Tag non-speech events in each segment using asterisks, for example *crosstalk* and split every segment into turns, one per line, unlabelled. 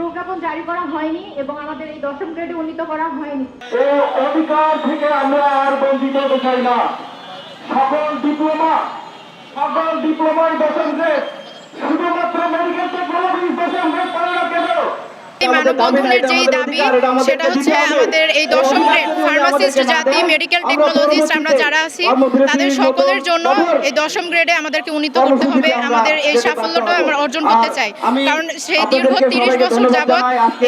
প্রজ্ঞাপন জারি করা হয়নি এবং আমাদের এই দশম গ্রেডে উন্নীত করা হয়নি।
অধিকার থেকে আমরা আর বঞ্চিত হতে চাই না। সকল ডিপ্লোমা, সকল ডিপ্লোমার দশম গ্রেড শুধুমাত্র মেডিকেল টেকনোলজি দশম গ্রেড করে না কেন
এই মানববন্ধনের যেই দাবি সেটা হচ্ছে আমাদের এই দশম গ্রেড ফার্মাসিস্ট জাতি মেডিকেল টেকনোলজিস্ট আমরা যারা আছি তাদের সকলের জন্য এই দশম গ্রেডে আমাদেরকে উন্নীত করতে হবে। আমাদের এই সাফল্যটা আমরা অর্জন করতে চাই। কারণ সেই দীর্ঘ তিরিশ বছর যাবৎ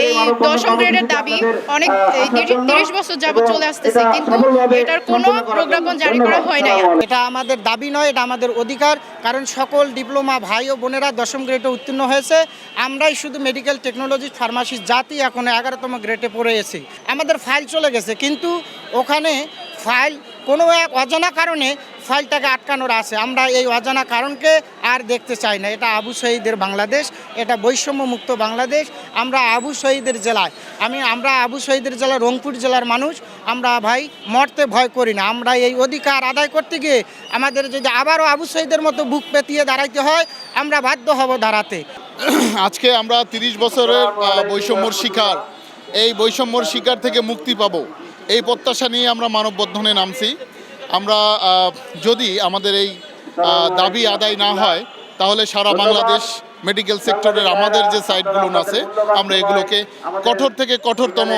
এই দশম গ্রেডের দাবি অনেক তিরিশ বছর যাবৎ চলে আসতেছে। কিন্তু এটার কোনো প্রজ্ঞাপন জারি করা হয় নাই।
এটা আমাদের দাবি নয় এটা আমাদের অধিকার। কারণ সকল ডিপ্লোমা ভাই ও বোনেরা দশম গ্রেডে উত্তীর্ণ হয়েছে। আমরাই শুধু মেডিকেল টেকনোলজি ফার্মাসি জাতি এখন এগারোতম গ্রেটে পড়ে এসেছি আমাদের ফাইল চলে গেছে, কিন্তু ওখানে ফাইল কোনো এক অজানা কারণে ফাইলটাকে আটকানোর আছে। আমরা এই অজানা কারণকে আর দেখতে চাই না। এটা আবু শহীদের বাংলাদেশ, এটা বৈষম্য মুক্ত বাংলাদেশ। আমরা আবু শহীদের জেলায়, আমি, আমরা আবু শহীদের জেলা রংপুর জেলার মানুষ। আমরা ভাই, মরতে ভয় করি না। আমরা এই অধিকার আদায় করতে গিয়ে আমাদের যদি আবারও আবু শহীদের মতো বুক পেতিয়ে দাঁড়াইতে হয়, আমরা বাধ্য হব দাঁড়াতে। *clears throat*
আজকে আমরা তিরিশ বছরের বৈষম্যর শিকার। এই বৈষম্যর শিকার থেকে মুক্তি পাব। এই প্রত্যাশা নিয়ে আমরা মানববন্ধনে নামছি। আমরা যদি আমাদের এই দাবি আদায় না হয় তাহলে সারা বাংলাদেশ মেডিকেল সেক্টরের আমাদের যে সাইটগুলো আছে, আমরা এগুলোকে কঠোর থেকে কঠোরতম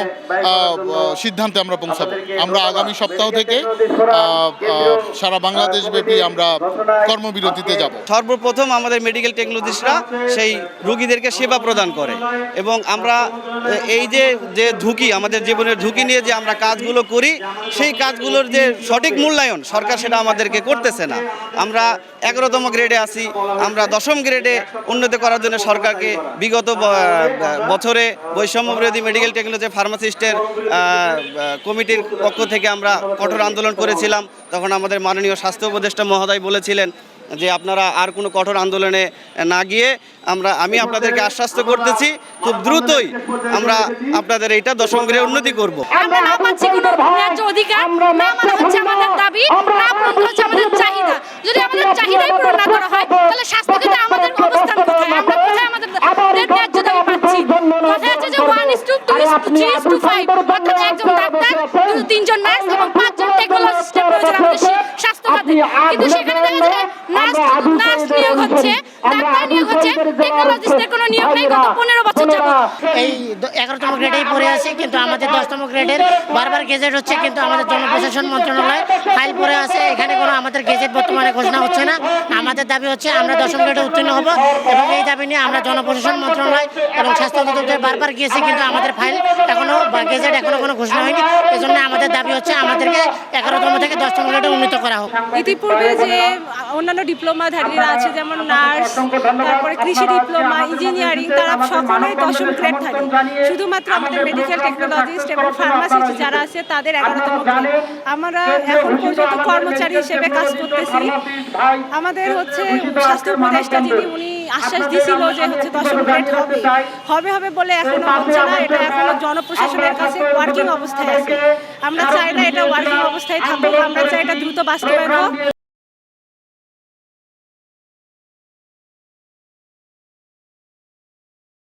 সিদ্ধান্তে আমরা পৌঁছাবো। আমরা আগামী সপ্তাহ থেকে সারা বাংলাদেশ ব্যাপী আমরা কর্মবিরতিতে যাব।
সর্বপ্রথম আমাদের মেডিকেল টেকনোলজিস্টরা সেই রুগীদেরকে সেবা প্রদান করে। এবং আমরা এই যে যে ঝুঁকি, আমাদের জীবনের ঝুঁকি নিয়ে যে আমরা কাজগুলো করি, সেই কাজগুলোর যে সঠিক মূল্যায়ন সরকার সেটা আমাদেরকে করতেছে না। আমরা এগারোতম গ্রেডে আছি, আমরা দশম গ্রেডে উন্নতি করার জন্য সরকারকে বিগত বছরে বৈষম্য বিরোধী মেডিকেল টেকনোলজি ফার্মাসিস্টের কমিটির পক্ষ থেকে আমরা কঠোর আন্দোলন করেছিলাম। তখন আমাদের মাননীয় স্বাস্থ্য উপদেষ্টা মহোদয় বলেছিলেন যে আপনারা আর কোনো কঠোর আন্দোলনে না গিয়ে আমরা আমি আপনাদেরকে আশ্বস্ত করতেছি খুব দ্রুতই আমরা আপনাদের এইটা দশম গ্রেডে উন্নতি করব।
আমরা না পাচ্ছি কোনো ন্যায্য অধিকার? না মানে হচ্ছে আমাদের দাবি না পূরণ হচ্ছে আমাদের চাহিদা। যদি আমাদের চাহিদাই পূরণ না করা হয় তাহলে স্বাস্থ্য ক্ষেত্রে আমাদের অবস্থান কোথায় আমরা কোথায় আমাদের ন্যায্য দাবি পাচ্ছি কথা হচ্ছে যে one is to two is to three is to five অর্থাৎ একজন ডাক্তার তিনজন নার্স এবং পাঁচজন টেকনোলজিস্টের প্রয়োজন আমাদের স্বাস্থ্য খাতে। কিন্তু সেখানে দেখা যায় নার্স নার্স নিয়োগ হচ্ছে ডাক্তার নিয়োগ হচ্ছে টেকনোলজিস্টের কোনো নিয়োগ নেই গত পনেরো বছর যাবত
এই এগারোতম গ্রেডেই পড়ে আছে কিন্তু আমাদের দশতম গ্রেডের বারবার গেজেট হচ্ছে কিন্তু আমাদের জনপ্রশাসন মন্ত্রণালয় ফাইল পড়ে আছে এখানে কোনো আমাদের গেজেট বর্তমানে ঘোষণা হচ্ছে না। আমাদের দাবি হচ্ছে আমরা দশম গ্রেডে উত্তীর্ণ হব এবং এই দাবি নিয়ে আমরা জনপ্রশাসন মন্ত্রণালয় এবং স্বাস্থ্য অধিদপ্তরে বারবার গিয়েছি, কিন্তু আমাদের ফাইল এখনও বা গেজেট এখনও কোনো ঘোষণা হয়নি। এজন্য আমাদের দাবি হচ্ছে আমাদেরকে এগারোতম থেকে দশতম গ্রেডে উন্নীত করা হোক।
ইতিপূর্বে যে অন্যান্য ডিপ্লোমাধারীরা আছে, যেমন নার্স, তারপরে কৃষি ডিপ্লোমা, ইঞ্জিনিয়ারিং, তারা সকলেই দশম গ্রেড থাকে শুধুমাত্র আমাদের মেডিকেল টেকনোলজিস্ট এবং ফার্মাসিস্ট যারা আছে, তাদের এগারোতম আমরা এখন পর্যন্ত কর্মচারী হিসেবে কাজ করতেছি। আমাদের হচ্ছে স্বাস্থ্য উপদেষ্টা যিনি উনি আশ্বাস দিছিল যে হচ্ছে দশম গ্রেড হবে হবে হবে বলে এখনও হচ্ছে না এটা এখনও জনপ্রশাসনের কাছে ওয়ার্কিং অবস্থায় আছে। আমরা চাই না এটা ওয়ার্কিং অবস্থায় থাকুক আমরা চাই এটা দ্রুত বাস্তবায়ন হোক।